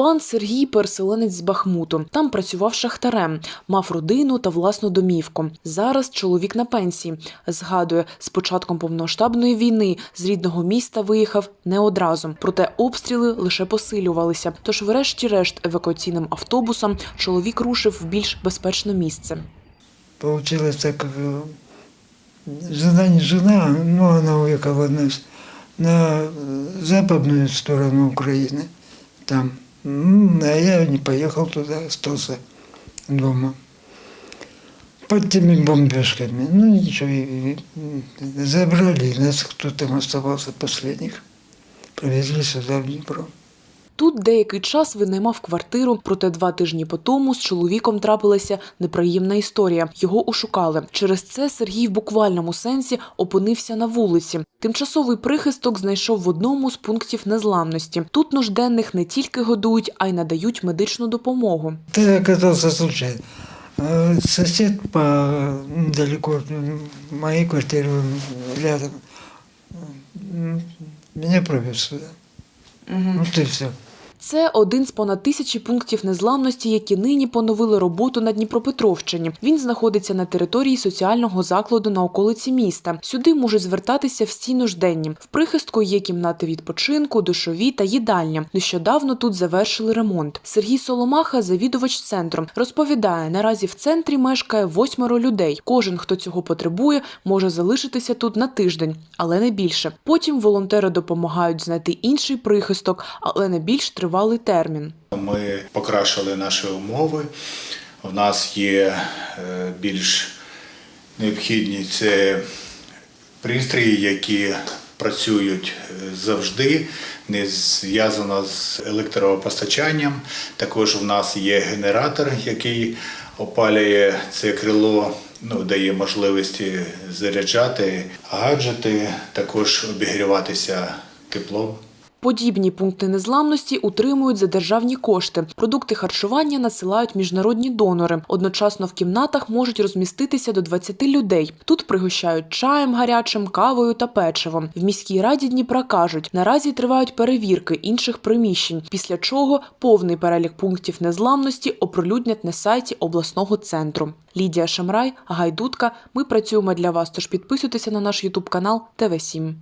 Пан Сергій переселенець з Бахмуту. Там працював шахтарем, мав родину та власну домівку. Зараз чоловік на пенсії. Згадує, з початком повномасштабної війни з рідного міста виїхав не одразу. Проте обстріли лише посилювалися. Тож, врешті-решт, евакуаційним автобусом чоловік рушив в більш безпечне місце. Получилось так, как э, жена не жена, но она уехала на, на э, западную сторону Украины, там. А я не поехал туда, остался дома. Под теми бомбежками. Ну ничего, забрали нас, кто там оставался последних. Привезли сюда, в Днепро. Тут деякий час винаймав квартиру, проте два тижні по тому з чоловіком трапилася неприємна історія. Його ушукали. Через це Сергій в буквальному сенсі опинився на вулиці. Тимчасовий прихисток знайшов в одному з пунктів незламності. Тут нужденних не тільки годують, а й надають медичну допомогу. Ты оказался случайно. А Сосед по моей квартиры, он рядом, меня провез сюда. Ну ты все. Це один з понад тисячі пунктів незламності, які нині поновили роботу на Дніпропетровщині. Він знаходиться на території соціального закладу на околиці міста. Сюди можуть звертатися всі нужденні. В прихистку є кімнати відпочинку, душові та їдальня. Нещодавно тут завершили ремонт. Сергій Соломаха, завідувач центру, розповідає: наразі в центрі мешкає восьмеро людей. Кожен, хто цього потребує, може залишитися тут на тиждень, але не більше. Потім волонтери допомагають знайти інший прихисток, але не більш тривалий термін. Ми покращили наші умови. У нас є е, більш необхідні це пристрої, які працюють е, завжди, не зв'язано з електропостачанням. Також в нас є генератор, який опалює це крило, ну, дає можливості заряджати гаджети, також обігріватися теплом. Подібні пункти незламності утримують за державні кошти. Продукти харчування надсилають міжнародні донори. Одночасно в кімнатах можуть розміститися до 20 людей. Тут пригощають чаєм гарячим, кавою та печивом. В міській раді Дніпра кажуть, наразі тривають перевірки інших приміщень, після чого повний перелік пунктів незламності оприлюднять на сайті обласного центру. Лідія Шамрай, Гайдутка. Ми працюємо для вас. Тож підписуйтеся на наш Ютуб канал ТВ 7